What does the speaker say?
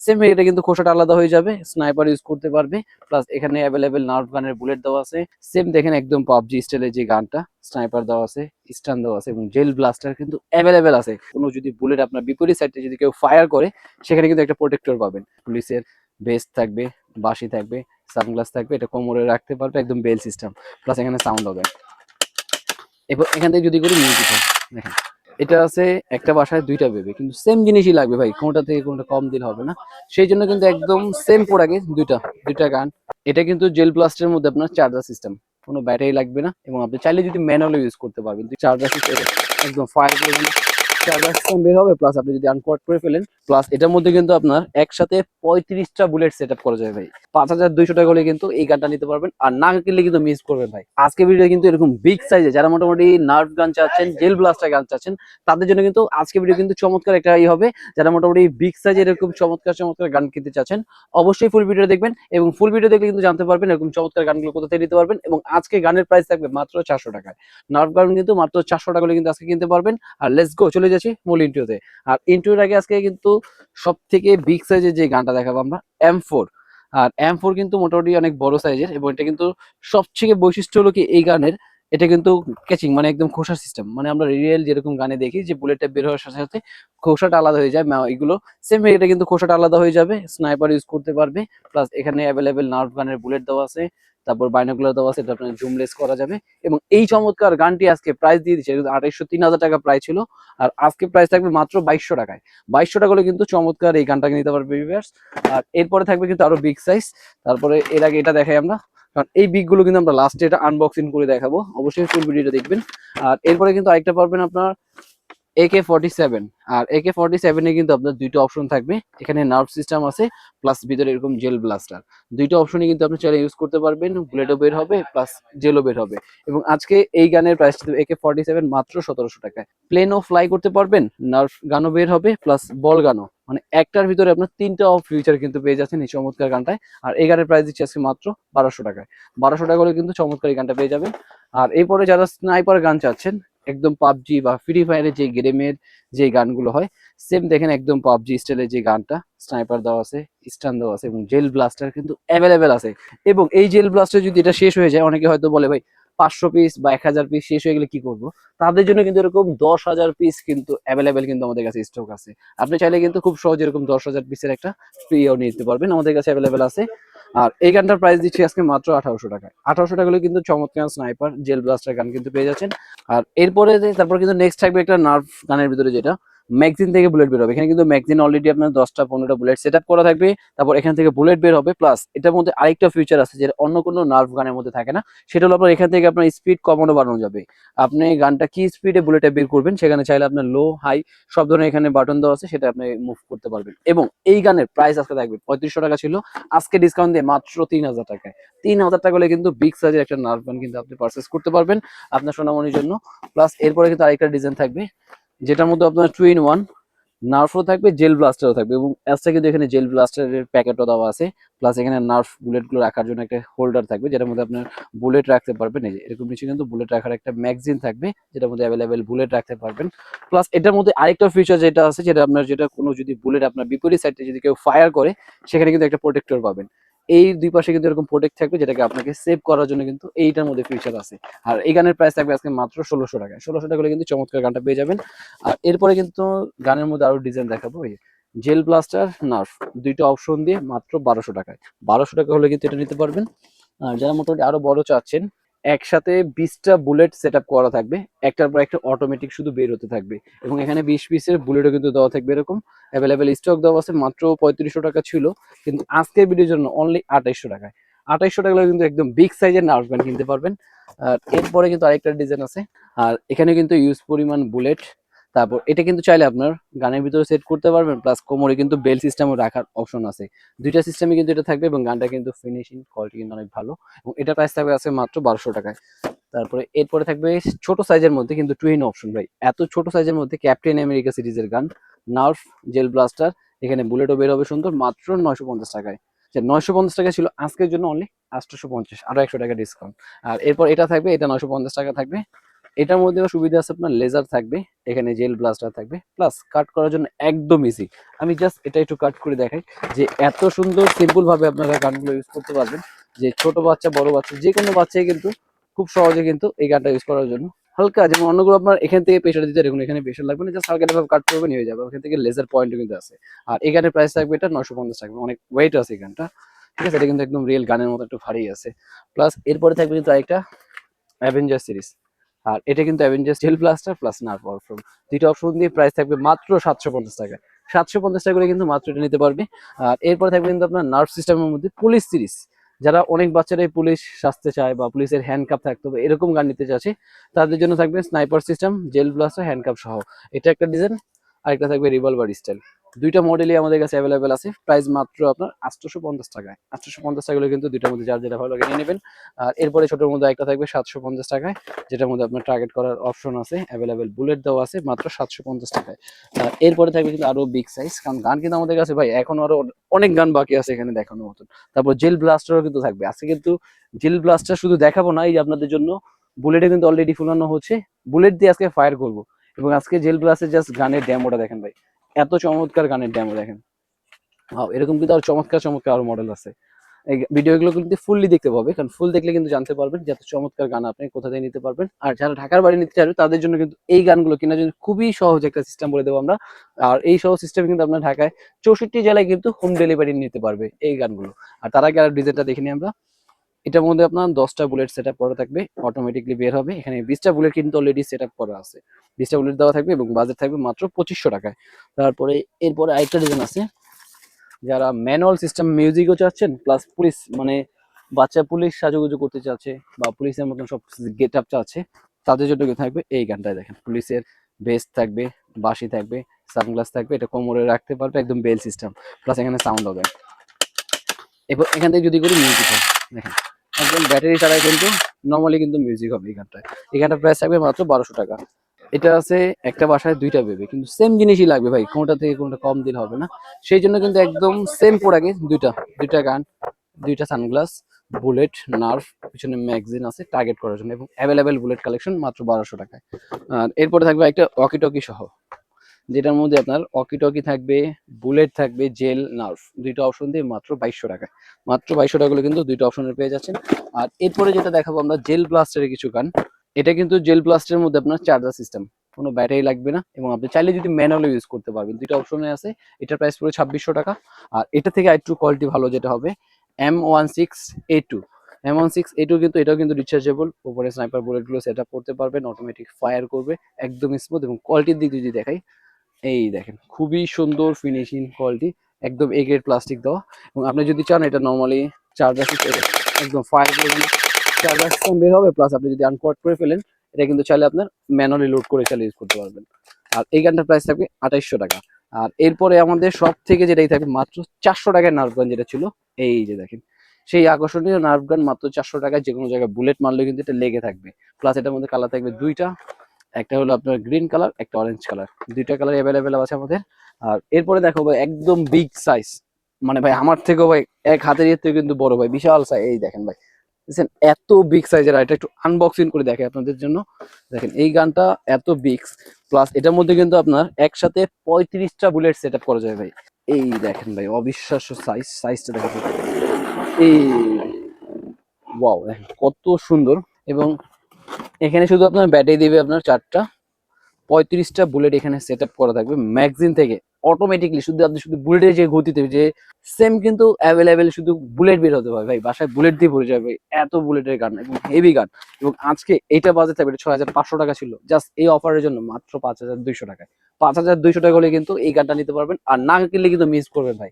Same এটা কিন্তু খোসাটা আলাদা হয়ে যাবে। স্নাইপার ইউজ করতে পারবে। প্লাস এখানে অ্যাভেলেবেল নার্ভ গানের বুলেট দেওয়া আছে। সেম দেখেন একদম পাবজি স্টাইলের যে গানটা স্নাইপার দেওয়া আছে স্টান দেওয়া আছে এবং জেল ব্লাস্টার কিন্তু অ্যাভেলেবেল আছে। কোনো যদি বুলেট আপনার বিপরীত সাইডে যদি কেউ ফায়ার করে, সেখানে কিন্তু একটা প্রোটেক্টর পাবেন। পুলিশের বেস্ট থাকবে বাসি থাকবে সানগ্লাস থাকবে, এটা কোমরে রাখতে পারবে, একদম বেল সিস্টেম প্লাস এখানে সাউন্ড হবে। এবার এখান থেকে যদি করি মিউজিক দেখেন। এটা আছে একটা বাসায় দুইটা বেবি, কিন্তু সেম জিনিসই লাগবে ভাই, কোনটা থেকে কোনটা কম দিলে হবে না। সেই জন্য কিন্তু একদম সেম প্রোডাক্টে দুইটা দুইটা গান। এটা কিন্তু জেল ব্লাস্টের মধ্যে আপনার চার্জার সিস্টেম কোনো ব্যাটারি লাগবে না। এবং আপনি চাইলে যদি ম্যানুয়ালি ইউজ করতে পারবেন চার্জার সিস্টেম একদম ফায়ার সিস্টেম বের হবে প্লাস আপনি যদি আনকোয়ার্ড করে ফেলেন প্লাস এটার মধ্যে কিন্তু আপনার একসাথে পঁয়ত্রিশটা বুলেট সেট আপ করা যায় ভাই। পাঁচ হাজার দুইশো টাকা হলে কিন্তু এই গানটা নিতে পারবেন, আর না কিনলে কিন্তু মিস করবেন ভাই। আজকে ভিডিও কিন্তু এরকম বিগ সাইজে যারা মোটামুটি নার্ভ গান চাচ্ছেন জেল ব্লাস্টার গান চাচ্ছেন, তাদের জন্য কিন্তু আজকে ভিডিও কিন্তু চমৎকার একটা ই হবে। যারা মোটামুটি বিগ সাইজের এরকম চমৎকার চমৎকার গান কিনতে চাচ্ছেন, অবশ্যই ফুল ভিডিও দেখবেন এবং ফুল ভিডিও দেখলে কিন্তু জানতে পারবেন এরকম চমৎকার গানগুলো কোথা থেকে নিতে পারবেন এবং আজকে গানের প্রাইস থাকবে মাত্র চারশো টাকায়। নার্ভ গান কিন্তু মাত্র চারশো টাকা হলে কিন্তু আজকে কিনতে পারবেন। আর লেটস গো চলে যাচ্ছি মূল ইন্টুতে আর ইন্টুর আগে আজকে কিন্তু সব থেকে বিগ সাইজের যে গানটা দেখাবো আমরা এম ফোর আর এম ফোর কিন্তু মোটামুটি অনেক বড় সাইজের এবং এটা কিন্তু সবথেকে বৈশিষ্ট্য হলো কি, এই গানের, এটা কিন্তু ক্যাচিং মানে একদম খোসার সিস্টেম মানে আমরা রিয়েল যেরকম গানে দেখি যে বুলেটটা বের হওয়ার সাথে সাথে খোসাটা আলাদা হয়ে যায় এগুলো সেম এটা কিন্তু খোসাটা আলাদা হয়ে যাবে স্নাইপার ইউজ করতে পারবে প্লাস এখানে অ্যাভেলেবেল নার্ভ গানের বুলেট দেওয়া আছে তারপর বাইনোকুলার দেওয়া আছে, এটা আপনার জুমলেস করা যাবে। এবং এই চমৎকার গানটি আজকে প্রাইস দিয়ে দিচ্ছে আড়াইশো তিন হাজার টাকা প্রাইস ছিল, আর আজকে প্রাইস থাকবে মাত্র বাইশশো টাকায়। বাইশশো টাকা হলে কিন্তু চমৎকার এই গানটাকে নিতে পারবে ভিউয়ার্স আর এরপরে থাকবে কিন্তু আরও বিগ সাইজ তারপরে এর আগে এটা দেখাই আমরা। কারণ এই বিগগুলো কিন্তু আমরা লাস্টে এটা আনবক্সিং করে দেখাবো। অবশ্যই ফুল ভিডিওটা দেখবেন। আর এরপরে কিন্তু আরেকটা পারবেন আপনার একে ফর্টি সেভেন আর একে ফর্টি সেভেনে কিন্তু আপনার দুইটা অপশন থাকবে। এখানে নার্ভ সিস্টেম আছে প্লাস ভিতরে এরকম জেল ব্লাস্টার দুইটা অপশনই কিন্তু আপনি চাইলে ইউজ করতে পারবেন বুলেটও বের হবে প্লাস জেলও বের হবে। এবং আজকে এই গানের প্রাইস একে ফর্টি সেভেন মাত্র সতেরোশো টাকায়। প্লেনও ফ্লাই করতে পারবেন নার্ভ গানও বের হবে প্লাস বল গানও। মানে একটার ভিতরে আপনার তিনটা ফিউচার কিন্তু পেয়ে যাচ্ছেন এই চমৎকার গানটায়। আর এই গানের প্রাইস দিচ্ছে আজকে মাত্র বারোশো টাকায়। বারোশো টাকা হলে কিন্তু চমৎকার এই গানটা পেয়ে যাবেন। আর এরপরে যারা স্নাইপার গান চাচ্ছেন একদম পাবজি বা ফ্রি ফায়ারের যে গেমের যে গানগুলো হয় সেম দেখেন একদম পাবজি স্টাইলের যে গানটা স্নাইপার দেওয়া আছে স্টান দেওয়া আছে এবং জেল ব্লাস্টার কিন্তু অ্যাভেলেবেল আছে। এবং এই জেল ব্লাস্টার যদি এটা শেষ হয়ে যায়, অনেকে হয়তো বলে, ভাই, পাঁচশো পিস বা এক হাজার পিস শেষ হয়ে গেলে কি করব? তাদের জন্য কিন্তু এরকম দশ হাজার পিস কিন্তু অ্যাভেলেবেল কিন্তু আমাদের কাছে স্টক আছে। আপনি চাইলে কিন্তু খুব সহজে এরকম দশ হাজার পিসের একটা ফ্রিও নিতে পারবেন। আমাদের কাছে অ্যাভেলেবেল আছে। আর এই গানটার প্রাইস দিচ্ছি আজকে মাত্র আঠারোশো টাকায়। আঠারোশো টাকা হলে কিন্তু চমৎকার স্নাইপার জেল ব্লাস্টার গান কিন্তু পেয়ে যাচ্ছেন। আর এরপরে তারপর কিন্তু নেক্সট থাকবে একটা নার্ভ গানের ভিতরে যেটা। ম্যাগজিন থেকে বুলেট বের হবে। এখানে কিন্তু ম্যাগজিন অলরেডি আপনার দশটা, পনেরোটা বুলেট সেট করা থাকবে। তারপর এখান থেকে বুলেট বের হবে। প্লাস এটার মধ্যে আরেকটা ফিচার আছে যেটা অন্য কোনো নার্ভ গানের মধ্যে থাকে না। সেটা হলো আপনার এখান থেকে আপনার স্পিড কমানো বাড়ানো যাবে। আপনি গানটা কি স্পিডে বুলেটে বের করবেন সেখানে চাইলে আপনার লো হাই সব ধরনের এখানে বাটন দেওয়া আছে, সেটা আপনি মুভ করতে পারবেন। এবং এই গানের প্রাইস আজকে থাকবে পঁয়ত্রিশশো টাকা ছিল। আজকে ডিসকাউন্ট দিয়ে মাত্র তিন হাজার টাকায়। তিন হাজার টাকা হলে কিন্তু বিগ সাইজের একটা নার্ভ গান কিন্তু আপনি পারচেস করতে পারবেন আপনার সোনামনির জন্য। প্লাস এরপরে কিন্তু আরেকটা ডিজাইন থাকবে। যেটার মধ্যে আপনার টু ইন ওয়ান নার্ভও থাকবে জেল ব্লাস্টারও থাকবে এবং অ্যাসটা কিন্তু এখানে জেল ব্লাস্টারের প্যাকেটও দেওয়া আছে প্লাস এখানে নার্ভ বুলেটগুলো রাখার জন্য একটা হোল্ডার থাকবে, যেটার মধ্যে আপনার বুলেট রাখতে পারবেন, এই যে এরকম নিচে কিন্তু বুলেট রাখার একটা ম্যাগজিন থাকবে, যেটার মধ্যে অ্যাভেলেবেল বুলেট রাখতে পারবেন প্লাস এটার মধ্যে আরেকটা ফিচার যেটা আছে, যেটা আপনার, যেটা কোনো যদি বুলেট আপনার বিপরীত সাইডে যদি কেউ ফায়ার করে, সেখানে কিন্তু একটা প্রোটেক্টর পাবেন। এই দুই পাশে কিন্তু এরকম প্রোটেক্ট থাকবে, যেটাকে আপনাকে সেভ করার জন্য কিন্তু এইটার মধ্যে ফিচার আছে। আর এই গানের প্রাইস থাকবে আজকে মাত্র ষোলোশো টাকা ষোলোশো টাকা কিন্তু চমৎকার গানটা পেয়ে যাবেন। আর এরপরে কিন্তু গানের মধ্যে আরও ডিজাইন দেখাবো জেল ব্লাস্টার নার্ফ দুইটা অপশন দিয়ে মাত্র বারোশো টাকায়। বারোশো টাকা হলে কিন্তু এটা নিতে পারবেন। আর যারা মোটামুটি আরও বড় চাচ্ছেন একসাথে বিশটা বুলেট সেট আপ করা থাকবে। একটার পর একটা অটোমেটিক শুধু বের হতে থাকবে এবং এখানে বিশ পিসের বুলেটও কিন্তু দেওয়া থাকবে এরকম। অ্যাভেলেবেল স্টক দেওয়া আছে, মাত্র পঁয়ত্রিশশো টাকা ছিল। কিন্তু আজকের ভিডিওর জন্য অনলি আঠাইশশো টাকায়। আঠাইশশো টাকা কিন্তু একদম বিগ সাইজের নার্ভ ব্যান্ড কিনতে পারবেন। আর এরপরে কিন্তু আরেকটা ডিজাইন আছে। আর এখানে কিন্তু ইউজ পরিমাণ বুলেট তারপর এটা কিন্তু চাইলে আপনার গানের ভিতরে সেট করতে পারবেন প্লাস কোমরে কিন্তু বেল সিস্টেমও রাখার অপশন আছে। দুইটা সিস্টেমে কিন্তু এটা থাকবে এবং গানটা কিন্তু ফিনিশিং কোয়ালিটি কিন্তু অনেক ভালো এবং এটা প্রাইস থাকবে আছে মাত্র বারোশো টাকায়। তারপরে এরপরে থাকবে ছোট সাইজের মধ্যে কিন্তু টুইন অপশন ভাই। এত ছোট সাইজের মধ্যে ক্যাপ্টেন আমেরিকা সিরিজের গান নার্ভ জেল ব্লাস্টার এখানে বুলেটও বের হবে সুন্দর, মাত্র নয়শো পঞ্চাশ টাকায়। যে নয়শো পঞ্চাশ টাকা ছিল আজকের জন্য অনলি আটশোশো পঞ্চাশ আরও একশো টাকা ডিসকাউন্ট আর এরপর এটা থাকবে, এটা নয়শো পঞ্চাশ টাকা থাকবে। এটার মধ্যে সুবিধা আছে আপনার লেজার থাকবে, এখানে জেল ব্লাস্টার থাকবে প্লাস কাট করার জন্য একদম ইজি আমি জাস্ট এটা একটু কাট করে দেখাই যে এত সুন্দর সিম্পল ভাবে আপনারা গানগুলো ইউজ করতে পারবেন, যে ছোট বাচ্চা, বড় বাচ্চা, যে কোনো বাচ্চাই কিন্তু খুব সহজে কিন্তু এই গানটা ইউজ করার জন্য। হালকা যেমন অন্যগুলো আপনার এখান থেকে প্রেশার দিতে দেখুন এখানে প্রেশার লাগবে না জাস্ট হালকা ভাবে কাট করবেন, হয়ে যাবে। ওখান থেকে লেজার পয়েন্টও কিন্তু আছে। আর এই গানের প্রাইস থাকবে এটা নশো পঞ্চাশ টাকা। অনেক ওয়েট আছে এই গানটা ঠিক আছে? এটা কিন্তু একদম রিয়েল গানের মতো একটু ভারী আছে। প্লাস এরপরে থাকবে কিন্তু আরেকটা অ্যাভেঞ্জার সিরিজ আর এটা কিন্তু Avenger steel blaster plus Nerf from দুইটা অপশন দিয়ে প্রাইস থাকবে মাত্র সাতশো পঞ্চাশ টাকা। সাতশো পঞ্চাশ টাকা করে কিন্তু মাত্র এটা নিতে পারবে। আর এরপরে থাকবে কিন্তু আপনার নার্ভ সিস্টেমের মধ্যে পুলিশ সিরিজ যারা অনেক বাচ্চারাই পুলিশ সাজতে চায় বা পুলিশের হ্যান্ডকাপ থাকতে হবে এরকম গান নিতে চাচ্ছে, তাদের জন্য থাকবে sniper system gel blaster handcuff সহ। এটা একটা ডিজাইন আরেকটা থাকবে রিভলভার স্টাইল দুইটা মডেলই আমাদের কাছে অ্যাভেলেবেল আছে। প্রাইস মাত্র আপনার আটশোশো পঞ্চাশ টাকায়। আটশোশো পঞ্চাশ টাকা হলে কিন্তু দুইটার মধ্যে যার যেটা ভালো লাগে নিয়ে নেবেন। আর এরপরে ছোটোর মধ্যে একটা থাকবে সাতশো পঞ্চাশ টাকায়, যেটার মধ্যে আপনার টার্গেট করার অপশন আছে অ্যাভেলেবেল বুলেট দেওয়া আছে মাত্র সাতশো পঞ্চাশ টাকায়। আর এরপরে থাকবে কিন্তু আরও বিগ সাইজ কারণ গান কিন্তু আমাদের কাছে ভাই এখন আরও অনেক গান বাকি আছে এখানে দেখানোর মতন। তারপর জেল ব্লাস্টারও কিন্তু থাকবে। আজকে কিন্তু জেল ব্লাস্টার শুধু দেখাবো না, এই যে আপনাদের জন্য বুলেটে কিন্তু অলরেডি ফুলানো হচ্ছে। বুলেট দিয়ে আজকে ফায়ার করব। এবং আজকে জেল ব্লাস্টের জাস্ট গানের ড্যামোটা দেখেন ভাই। এত চমৎকার গানের ড্যামো দেখেন। Wow, এরকম কিন্তু আর চমৎকার চমৎকার আরও মডেল আছে। এই ভিডিওগুলো কিন্তু ফুললি দেখতে পাবে কারণ ফুল দেখলে কিন্তু জানতে পারবেন যে এত চমৎকার গান আপনি কোথা থেকে নিতে পারবেন। আর যারা ঢাকার বাড়ি নিতে চাইবে তাদের জন্য কিন্তু এই গানগুলো কেনার জন্য খুবই সহজ একটা সিস্টেম বলে দেবো আমরা। আর এই সহজ সিস্টেম কিন্তু আপনার ঢাকায় চৌষট্টি জেলায় কিন্তু হোম ডেলিভারি নিতে পারবে এই গানগুলো। আর তার আগে আর ডিজাইনটা দেখে নিই আমরা। এটার মধ্যে আপনার দশটা বুলেট সেট আপ করা থাকবে অটোমেটিকলি বের হবে। এখানে বিশটা বুলেট কিন্তু অলরেডি সেট আপ করা আছে। বিশটা বুলেট দেওয়া থাকবে এবং বাজেট থাকবে মাত্র পঁচিশশো টাকায়। তারপরে এরপরে আরেকটা ডিজাইন আছে। যারা ম্যানুয়াল সিস্টেম মিউজিকও চাচ্ছেন প্লাস পুলিশ মানে বাচ্চা পুলিশ সাজুগুজু করতে চাচ্ছে বা পুলিশের মতন সব গেট আপ চাচ্ছে, তাদের জন্য থাকবে এই গানটাই দেখেন। পুলিশের বেস্ট থাকবে, বাঁশি থাকবে সানগ্লাস থাকবে, এটা কোমরে রাখতে পারবে একদম বেল সিস্টেম প্লাস এখানে সাউন্ড হবে। এবার এখান থেকে যদি করি মিউজিক দেখেন। একদম ব্যাটারি ছাড়াই কিন্তু নর্মালি কিন্তু মিউজিক হবে এই গানটার প্রাইস থাকবে মাত্র বারোশো টাকা। এটা আছে একটা বাসায় দুইটা বেবে, কিন্তু সেম জিনিসই লাগবে ভাই, কোনটা থেকে কোনটা কম দিলে হবে না। সেই জন্য কিন্তু একদম সেম প্রোডাক্টে দুইটা দুইটা গান, দুইটা সানগ্লাস বুলেট নার্ভ পিছনে ম্যাগজিন আছে টার্গেট করার জন্য, এবং অ্যাভেলেবেল বুলেট কালেকশন মাত্র বারোশো টাকায়। আর এরপরে থাকবে একটা ওয়াকি টকি সহ। যেটার মধ্যে আপনার ওয়াকি টকি থাকবে বুলেট থাকবে জেল নার্ভ দুইটা অপশন দিয়ে মাত্র বাইশশো টাকা। মাত্র বাইশশো টাকা কিন্তু দুইটা অপশনের পেয়ে যাচ্ছেন। আর এরপরে যেটা দেখাবো আমরা জেল ব্লাস্টারের কিছু গান। এটা কিন্তু জেল ব্লাস্টের মধ্যে আপনার চার্জার সিস্টেম কোনো ব্যাটারি লাগবে না এবং আপনি চাইলে যদি ম্যানুয়ালি ইউজ করতে পারবেন। দুইটা অপশনে আছে, এটার প্রাইস পড়ে ছাব্বিশশো টাকা। আর এটা থেকে আরেকটু কোয়ালিটি ভালো যেটা হবে M one six A two M one six A two কিন্তু এটাও কিন্তু রিচার্জেবল উপরে স্নাইপার বুলেটগুলো সেট আপ করতে পারবেন অটোমেটিক ফায়ার করবে, একদম স্মুথ এবং কোয়ালিটির দিক যদি দেখাই এই দেখেন, খুবই সুন্দর ফিনিশিং কোয়ালিটি একদম এ গ্রেড প্লাস্টিক দেওয়া। এবং আপনি যদি চান, এটা নর্মালি চার্জার একদম ফায়ার চার্জার সিস্টেম বের হবে প্লাস আপনি যদি আনকোয়ার্ড করে ফেলেন, এটা কিন্তু চাইলে আপনার ম্যানুয়ালি লোড করে চালিয়ে ইউজ করতে পারবেন। আর এই গানটার প্রাইস থাকবে আঠাইশশো টাকা। আর এরপরে আমাদের সব থেকে যেটাই থাকবে, মাত্র চারশো টাকায় নার্ভ গান যেটা ছিল, এই যে দেখেন, সেই আকর্ষণীয় নার্ভ গান মাত্র চারশো টাকায় যে কোনো জায়গায় বুলেট মারলে কিন্তু এটা লেগে থাকবে। প্লাস এটার মধ্যে কালার থাকবে দুইটা। একটা হলো আপনার গ্রিন কালার একটা অরেঞ্জ কালার দুইটা কালার অ্যাভেলেবেল আছে আমাদের। আর এরপরে দেখো ভাই, একদম বিগ সাইজ মানে ভাই, আমার থেকেও ভাই, এক হাতের ইয়ের থেকে কিন্তু বড় ভাই, বিশাল সাইজ এই দেখেন ভাই দেখছেন এত বিগ সাইজের এটা একটু আনবক্সিং করে দেখে আপনাদের জন্য। দেখেন এই গানটা এত বিগ প্লাস এটার মধ্যে কিন্তু আপনার একসাথে পঁয়ত্রিশটা বুলেট সেটআপ করা যায় ভাই। এই দেখেন ভাই, অবিশ্বাস্য সাইজ সাইজটা দেখেন। এই ওয়াও দেখেন কত সুন্দর। এবং এখানে শুধু আপনার ব্যাটারি দিবে আপনার চারটা। পঁয়ত্রিশটা বুলেট এখানে সেট করা থাকবে ম্যাগজিন থেকে। অটোমেটিকলি শুধু আপনি শুধু বুলেটের যে গতিতে যে সেম কিন্তু অ্যাভেলেবেল শুধু বুলেট বের হতে পারে ভাই। বাসায় বুলেট দিয়ে ভরে যাবে এত বুলেটের গান এবং হেভি গান। এবং আজকে এইটা বাজে থাকবে ছয় হাজার পাঁচশো টাকা ছিল। জাস্ট এই অফারের জন্য মাত্র পাঁচ হাজার দুইশো টাকায়। পাঁচ হাজার দুইশো টাকা হলে কিন্তু এই গানটা নিতে পারবেন। আর না কিনলে কিন্তু মিস করবেন ভাই।